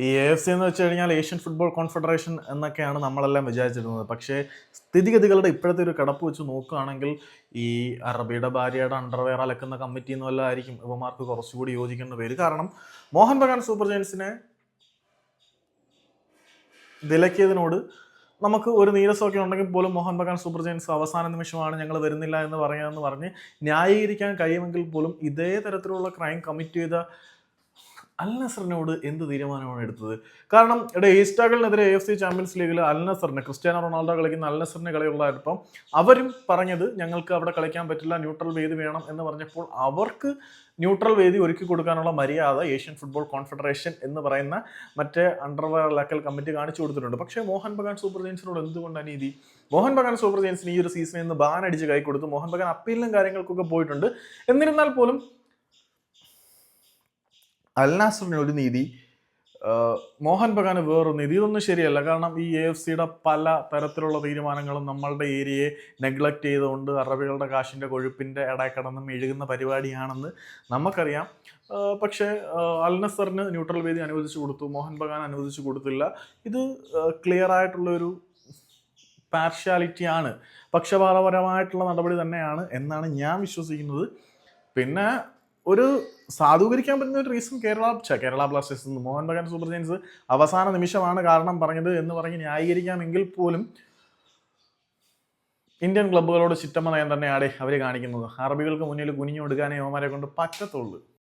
ഈ A F C എന്ന് വെച്ച് കഴിഞ്ഞാൽ ഏഷ്യൻ ഫുട്ബോൾ കോൺഫെഡറേഷൻ എന്നൊക്കെയാണ് നമ്മളെല്ലാം വിചാരിച്ചിരുന്നത്. പക്ഷേ സ്ഥിതിഗതികളുടെ ഇപ്പോഴത്തെ ഒരു കിടപ്പ് വെച്ച് നോക്കുകയാണെങ്കിൽ ഈ അറബിയുടെ ഭാര്യയുടെ അണ്ടർവെയർ അലക്കുന്ന കമ്മിറ്റി എന്ന് വല്ല ആയിരിക്കും ഇവമാർക്ക് കുറച്ചുകൂടി യോജിക്കേണ്ട പേര് കാരണം മോഹൻ ബഗാൻ സൂപ്പർ ജയൻസിനെ വിലക്കിയതിനോട് നമുക്ക് ഒരു നീരസമൊക്കെ ഉണ്ടെങ്കിൽ പോലും മോഹൻ ബഗാൻ സൂപ്പർ ജയൻസ് അവസാന നിമിഷമാണ് ഞങ്ങൾ വരുന്നില്ല എന്ന് പറയാമെന്ന് പറഞ്ഞ് ന്യായീകരിക്കാൻ കഴിയുമെങ്കിൽ പോലും ഇതേ തരത്തിലുള്ള ക്രൈം കമ്മിറ്റ് ചെയ്ത അൽ നസറിനോട് എന്ത് തീരുമാനമാണ് എടുത്തത്? കാരണം ഇവിടെ ഈസ്റ്റാഗലിനെതിരെ എ എഫ് സി ചാമ്പ്യൻസ് ലീഗിൽ അൽ നസറിന് ക്രിസ്ത്യാനോ റൊണാൾഡോ കളിക്കുന്ന അൽ നസറിന് കളിയുള്ളതായപ്പം അവരും പറഞ്ഞത് ഞങ്ങൾക്ക് അവിടെ കളിക്കാൻ പറ്റില്ല ന്യൂട്രൽ വേദി വേണം എന്ന് പറഞ്ഞപ്പോൾ അവർക്ക് ന്യൂട്രൽ വേദി ഒരുക്കി കൊടുക്കാനുള്ള മര്യാദ ഏഷ്യൻ ഫുട്ബോൾ കോൺഫെഡറേഷൻ എന്ന് പറയുന്ന മറ്റേ അണ്ടർവെയർ ലക്കൽ കമ്മിറ്റി കാണിച്ചു കൊടുത്തിട്ടുണ്ട്. പക്ഷേ മോഹൻ ബഗാൻ സൂപ്പർ ജെയിൻസിനോട് എന്തുകൊണ്ട് അനീതി? മോഹൻ ബഗാൻ സൂപ്പർ ജെയിൻസിന് ഈ ഒരു സീസണിൽ നിന്ന് ബാൻ അടിച്ച് കൈ കൊടുത്തു. മോഹൻ ബഗാൻ അപ്പീലിനും കാര്യങ്ങൾക്കൊക്കെ പോയിട്ടുണ്ട്. എന്നിരുന്നാൽ പോലും അൽ ഒരു നീതി മോഹൻ ബഗാന് വേറൊരു നീതി. ഇതൊന്നും ശരിയല്ല. കാരണം ഈ എ എഫ് സിയുടെ പല തരത്തിലുള്ള തീരുമാനങ്ങളും നമ്മളുടെ ഏരിയയെ നെഗ്ലക്റ്റ് ചെയ്തുകൊണ്ട് അറബികളുടെ കാശിന്റെ കൊഴുപ്പിന്റെ ഇടയിൽ മെഴുകുന്ന പരിപാടിയാണെന്ന് നമുക്കറിയാം. പക്ഷേ അൽനസറിന് ന്യൂട്രൽ വേദി അനുവദിച്ചു കൊടുത്തു. മോഹൻ ബഗാൻ അനുവദിച്ചു കൊടുത്തില്ല. ഇത് ക്ലിയർ ആയിട്ടുള്ളൊരു പാർഷ്യാലിറ്റിയാണ് പക്ഷപാതപരമായിട്ടുള്ള നടപടി തന്നെയാണ് എന്നാണ് ഞാൻ വിശ്വസിക്കുന്നത്. പിന്നെ ഒരു സാധൂകരിക്കാൻ പറ്റുന്ന ഒരു reason Kerala Kerala blasters Mohun Bagan super giants അവസാന നിമിഷമാണ് കാരണം പറഞ്ഞത് എന്ന് പറഞ്ഞ് ന്യായീകരിക്കാമെങ്കിൽ പോലും ഇന്ത്യൻ ക്ലബ്ബുകളോട് ചിറ്റമ്മ നയം തന്നെയാണ് അവർ കാണിക്കുന്നത്. അറബികൾക്ക് മുന്നിൽ കുനിഞ്ഞു കൊടുക്കാനേ അവന്മാരെ കൊണ്ട് പറ്റത്തുള്ളൂ.